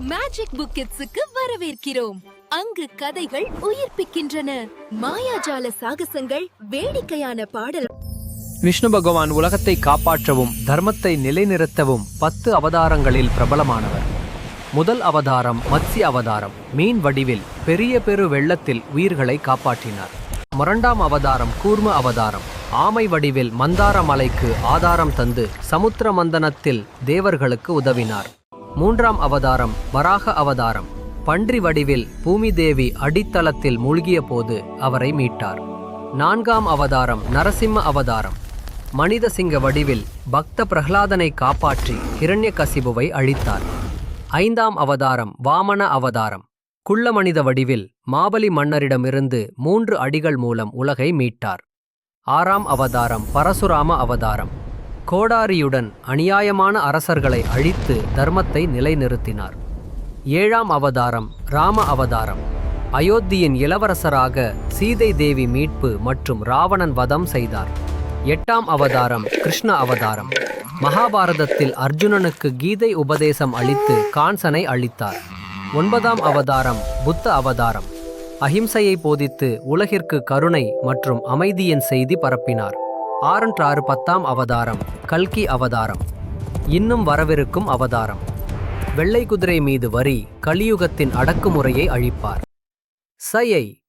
Magic புக்கெட்ஸுக்கு வரவேற்கிறோம். அங்கு கதைகள் உயிர்ப்பிக்கின்றன. மாயாஜால சாகசங்கள் வேடிக்கையான பாடல். விஷ்ணு பகவான் உலகத்தை காப்பாற்றவும் தர்மத்தை நிலைநிறுத்தவும் பத்து அவதாரங்களில் பிரபலமானவர். முதல் அவதாரம் மத்ஸ்ய அவதாரம். மீன் வடிவில் பெரிய பெரு வெள்ளத்தில் உயிர்களை காப்பாற்றினார். இரண்டாம் அவதாரம் கூர்ம அவதாரம். ஆமை வடிவில் மந்தார மலைக்கு ஆதாரம் தந்து சமுத்திர மந்தனத்தில் தேவர்களுக்கு உதவினார். மூன்றாம் அவதாரம் வராக அவதாரம். பன்றி வடிவில் பூமி தேவி அடித்தளத்தில் மூழ்கிய போது அவரை மீட்டார். நான்காம் அவதாரம் நரசிம்ம அவதாரம். மனித சிங்க வடிவில் பக்த பிரகலாதனை காப்பாற்றி ஹிரண்யகசிபுவை அழித்தார். ஐந்தாம் அவதாரம் வாமன அவதாரம். குள்ள மனித வடிவில் மாபலி மன்னரிடமிருந்து மூன்று அடிகள் மூலம் உலகை மீட்டார். ஆறாம் அவதாரம் பரசுராம அவதாரம். கோடாரியுடன் அநியாயமான அரசர்களை அழித்து தர்மத்தை நிலைநிறுத்தினார். ஏழாம் அவதாரம் ராம அவதாரம். அயோத்தியின் இளவரசராக சீதை தேவி மீட்பு மற்றும் ராவணன் வதம் செய்தார். எட்டாம் அவதாரம் கிருஷ்ண அவதாரம். மகாபாரதத்தில் அர்ஜுனனுக்கு கீதை உபதேசம் அளித்து கான்சனை அளித்தார். ஒன்பதாம் அவதாரம் புத்த அவதாரம். அஹிம்சையை போதித்து உலகிற்கு கருணை மற்றும் அமைதியின் செய்தி பரப்பினார். ஆறு பத்தாம் அவதாரம் கல்கி அவதாரம். இன்னும் வரவிருக்கும் அவதாரம். வெள்ளை குதிரை மீது வரி கலியுகத்தின் அடக்குமுறையை அழிப்பார். சயை